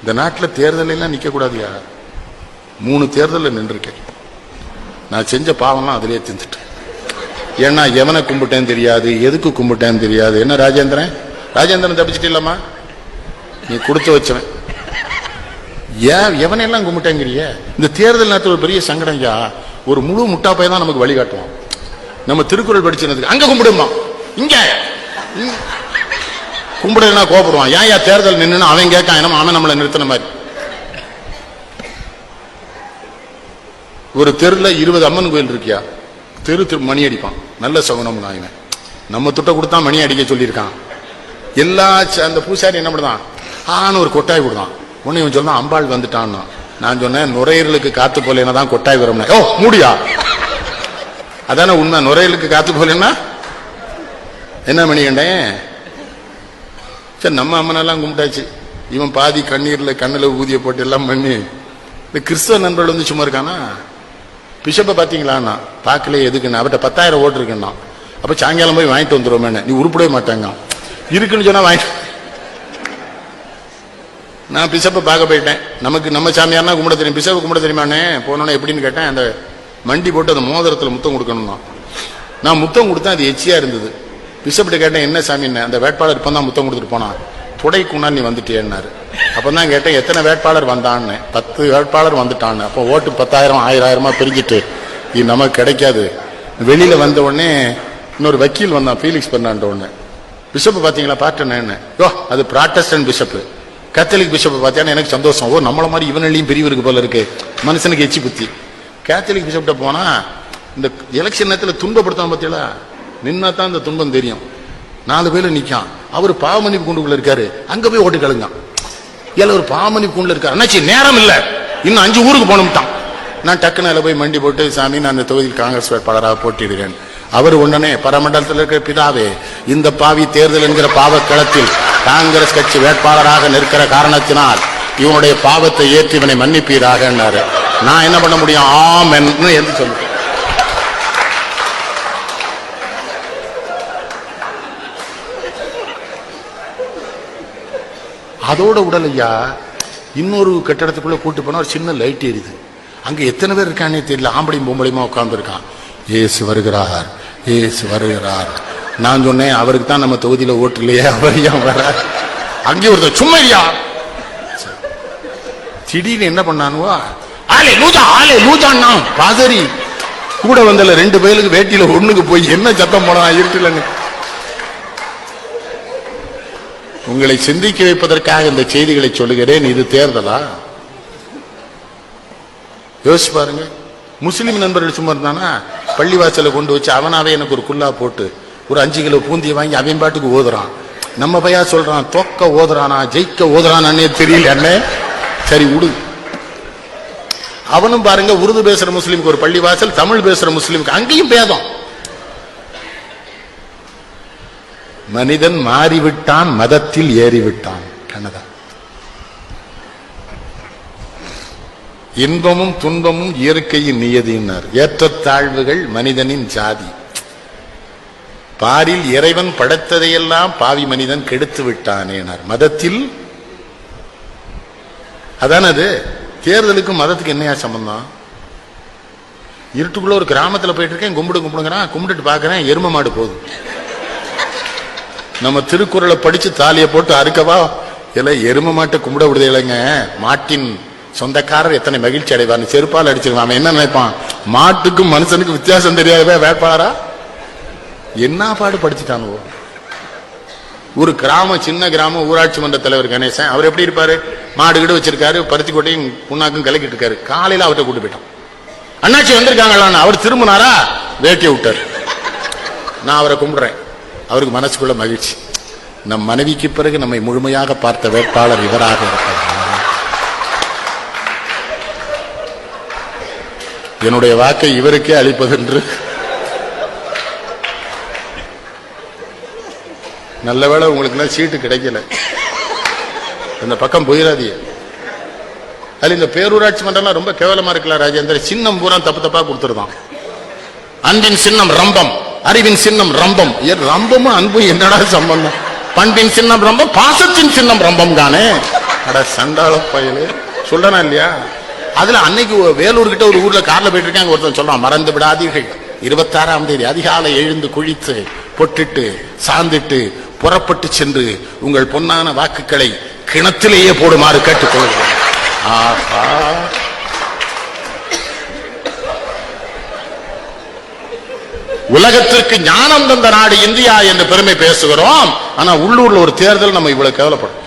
இந்த நாட்டில் தேர்தல் எல்லாம் மூணு தேர்தலில் நின்றுருக்கேன் நான் செஞ்ச பாவம்லாம் அதிலே தின்னுட்டேன் ஏன்னா எவனை கும்பிட்டேன்னு தெரியாது எதுக்கு கும்பிட்டேன்னு தெரியாது. என்ன ராஜேந்திரன்? ராஜேந்திரன் தப்பிச்சிட்டு இல்லம்மா நீ கொடுத்து வச்சவன். ஏன் எவனையெல்லாம் கும்பிட்டேங்கிறிய? இந்த தேர்தல் நேரத்தில் ஒரு பெரிய சங்கடம் ஐயா ஒரு முழு முட்டாப்பை தான் நமக்கு வழிகாட்டுவோம் நம்ம திருக்குறள் படிச்சிருந்ததுக்கு அங்க கும்பிடுமா இங்கே இங்க. கும்பிடலன்னா கோபப்படுவான். ஏன் ஏன் தேர்தல் நின்றுன்னு அவன் கேட்கான். என்ன அவன் நம்மளை நிறுத்தின மாதிரி. ஒரு தெருல இருபது அம்மன் கோயில் இருக்கியா? தெரு திரு மணி அடிப்பான். நல்ல சகுனம் தான் இவன். நம்ம துட்ட கொடுத்தா மணி அடிக்க சொல்லியிருக்கான். எல்லா அந்த பூசாரி என்ன பண்ணுதான்? ஆன்னு ஒரு கொட்டாய் விடுதான் உன்னை இவன் சொன்னா அம்பாள் வந்துட்டான்னு. நான் சொன்னேன் நுரையீரலுக்கு காத்து போலேன்னா தான் கொட்டாய் வரும்னா. ஓ மூடியா? அதானே உண்மை. நுரையீரலுக்கு காத்து போலேன்னா என்ன மணி கண்டேன்? சரி நம்ம அம்மனெல்லாம் கும்பிட்டாச்சு. இவன் பாதி கண்ணீர்ல கண்ணில் ஊதிய போட்டு எல்லாம் பண்ணி இந்த கிறிஸ்தவ நண்பர்கள் வந்து சும்மா இருக்கானா? பிஷப்பை பார்த்தீங்களாண்ணா பார்க்கல எதுக்குண்ணா அவர்கிட்ட பத்தாயிரம் ஓட்டு இருக்குன்னா. அப்போ சாயங்காலம் போய் வாங்கிட்டு வந்துடுவோமேண்ணே நீ உருப்பிடவே மாட்டாங்க. இருக்குன்னு சொன்னால் வாங்கிட்டு நான் பிஷப்பை பார்க்க போயிட்டேன். நமக்கு நம்ம சாமியார்னா கும்பிட தெரியும். பிஷப்பை கும்பிட தெரியுமாண்ணே? போனோன்னே எப்படின்னு கேட்டேன். அந்த மண்டி போட்டு அந்த மோதிரத்தில் முத்தம் கொடுக்கணும்னா. நான் முத்தம் கொடுத்தேன் அது எச்சியாக இருந்தது. பிஷப்கிட்ட கேட்டேன் என்ன சாமின்னு அந்த வேட்பாளர் இப்போ தான் முத்தம் கொடுத்துட்டு போனான். துடைக்குன்னா நீ வந்துட்டியன்னாரு. அப்போ தான் கேட்டேன் எத்தனை வேட்பாளர் வந்தான்னு? பத்து வேட்பாளர் வந்துட்டான்னு. அப்போ ஓட்டு பத்தாயிரம் ஆயிரம் ஆயிரமா பிரிஞ்சிட்டு இது நமக்கு கிடைக்காது. வெளியில் வந்த உடனே இன்னொரு வக்கீல் வந்தான் ஃபீலிக்ஸ் பண்ணான்ற ஒன்று பிஷப் பாத்தீங்களா என்ன யோ அது ப்ராட்டஸ்டன் பிஷப்பு. கேத்தலிக் பிஷப் பார்த்தீங்கன்னா எனக்கு சந்தோஷம். ஓ நம்மள மாதிரி இவனிலையும் பிரிவு இருக்கு போல இருக்கு. மனுஷனுக்கு எச்சி புத்தி. கேத்தலிக் பிஷப்கிட்ட போனா இந்த எலெக்ஷன் நேரத்தில் துன்பப்படுத்தான் பார்த்தீங்களா நின்னா தான் இந்த துன்பம் தெரியும். நாலு பேர் நிக்கான். அவர் பாவமணி கூண்டுக்குள்ள இருக்காரு. அங்க போய் ஓட்டு கழுங்க இல்ல ஒரு பாவமணி கூண்டுல இருக்காரு. அண்ணாச்சி நேரம் இல்ல. இன்னும் அஞ்சு ஊருக்கு போனோம்ட்டான் நான் டக்குன்னு அதில் போய் மண்டி போட்டு சாமி நான் அந்த தொகுதியில் காங்கிரஸ் வேட்பாளராக போட்டியிடுகிறேன். அவர் உடனே பரமண்டலத்தில் இருக்கிற பிதாவே இந்த பாவி தேர்தல் என்கிற பாவக்களத்தில் காங்கிரஸ் கட்சி வேட்பாளராக நிற்கிற காரணத்தினால் இவனுடைய பாவத்தை ஏற்றி இவனை மன்னிப்பீராக நான் என்ன பண்ண முடியும்? ஆம் என்று சொல்லுவேன். அதோட உடல் ஐயா இன்னொரு கட்டடத்துக்குள்ளே கூட்டு போனால் ஒரு சின்ன லைட் எரியுது அங்கே எத்தனை பேர் இருக்கானே தெரியல. ஆம்பளையும் பொம்பளையுமா உட்காந்துருக்கான் ஏசு வருகிறார். ஏசு வருகிறார். நான் சொன்னேன் அவருக்கு தான் நம்ம தொகுதியில் ஓட்டு இல்லையே அவர் ஏன் வர அங்கே ஒருத்தர் சும்மா இல்லையா? திடீர்னு என்ன பண்ணானுவா? ஆலே லூஜா ஆலே லூஜான்னா பாதரி கூட வந்தல ரெண்டு பேருக்கு வேட்டியில ஒண்ணுக்கு போய் என்ன சத்தம் போனா இருட்டுலன்னு. உங்களை சிந்திக்க வைப்பதற்காக இந்த செய்திகளை சொல்லுகிறேன். இது தேர்தலா? யோசிச்சு பாருங்க. முஸ்லீம் நண்பர்கள் சும்மா இருந்தானா? பள்ளிவாசலை கொண்டு வச்சு அவனாவே எனக்கு ஒரு குல்லா போட்டு ஒரு அஞ்சு கிலோ பூந்தியை வாங்கி அவன் பாட்டுக்கு ஓதுறான். நம்ம பையா சொல்றான் தொக்க ஓதுறானா ஜெயிக்க ஓதுறானே தெரியல அண்ணே. சரி விடு அவனும் பாருங்க உருது பேசுற முஸ்லீமுக்கு ஒரு பள்ளிவாசல் தமிழ் பேசுற முஸ்லீமுக்கு அங்கேயும் பேதம். மனிதன் மாறிவிட்டான் மதத்தில் ஏறிவிட்டான். கனதா இன்பமும் துன்பமும் இயற்கையின் நியதியினர். ஏற்றத்தாழ்வுகள் மனிதனின் ஜாதி. பாரில் இறைவன் படைத்ததையெல்லாம் பாவி மனிதன் கெடுத்து விட்டானேனார் மதத்தில்? அதானது தேர்தலுக்கும் மதத்துக்கு என்னையா சம்பந்தம்? இருட்டுக்குள்ள ஒரு கிராமத்துல போயிட்டு இருக்கேன் கும்பிடு கும்பிடுங்கிறான். கும்பிட்டுட்டு பாக்குறேன் எரும மாடு போகுது. நம்ம திருக்குறளை படிச்சு தாலியை போட்டு அறுக்கவா? இல்லை எரும மாட்டை கும்பிட விடுதே இல்லைங்க. மாட்டின் சொந்தக்காரர் எத்தனை மகிழ்ச்சி அடைவார் செருப்பால் அடிச்சிருவான். அவன் என்ன நினைப்பான்? மாட்டுக்கும் மனுஷனுக்கும் வித்தியாசம் தெரியாதவே வேட்பாளரா? என்ன பாடு படிச்சுட்டானுவோ ஒரு கிராமம் சின்ன கிராமம் ஊராட்சி மன்ற தலைவர் கணேசன் அவர் எப்படி இருப்பாரு? மாடு கிட்ட வச்சிருக்காரு பருத்தி கொட்டையும் புண்ணாக்கும் கலக்கிட்டு இருக்காரு. காலையில அவர்கிட்ட கூட்டு போயிட்டான். அண்ணாச்சி வந்திருக்காங்களான்னு அவர் திரும்பினாரா? வேட்டியை விட்டார். நான் அவரை கும்பிடுறேன். அவருக்கு மனசுக்குள்ள மகிழ்ச்சி. நம் மனைவிக்கு பிறகு நம்மை முழுமையாக பார்த்த வேட்பாளர் இவராக இருப்பார். என்னுடைய வாக்கை இவருக்கே அளிப்பதென்று நல்ல வேலை உங்களுக்கு சீட்டு கிடைக்கல. இந்த பக்கம் போயிடாதீங்க அது இந்த பேரூராட்சி மன்றம்லாம் ரொம்ப கேவலமா இருக்கலாம் ராஜேந்திர. சின்னம் பூரா தப்பு தப்பா கொடுத்துருதான். அன்பின் சின்னம் ரம்பம். அறிவின் சின்னம் ரம்பம். ரம்பமும் அன்பும் என்னடா சம்பந்தம்? பண்பின் சின்னம் ரம்பம் பாசத்தின் சின்னம் ரம்பம் தானே? அட சண்டாள பயலு. சொல்றனா இல்லையா? அதுல அன்னைக்கு வேலூர் கிட்ட ஒரு ஊர்ல கார்ல போயிட்டு இருக்காங்க ஒருத்தன் சொல்றான் மறந்து விடாதீர்கள். இருபத்தாறாம் தேதி அதிகாலை எழுந்து குழித்து பொட்டிட்டு சாந்திட்டு புறப்பட்டு சென்று உங்கள் பொன்னான வாக்குகளை கிணத்திலேயே போடுமாறு கேட்டுக்கொள்கிறேன். ஆஹா. உலகத்திற்கு ஞானம் தந்த நாடு இந்தியா என்று பெருமை பேசுகிறோம். ஆனா உள்ளூர்ல ஒரு தேர்தல் நம்ம இவ்வளவு கேவலப்படும்.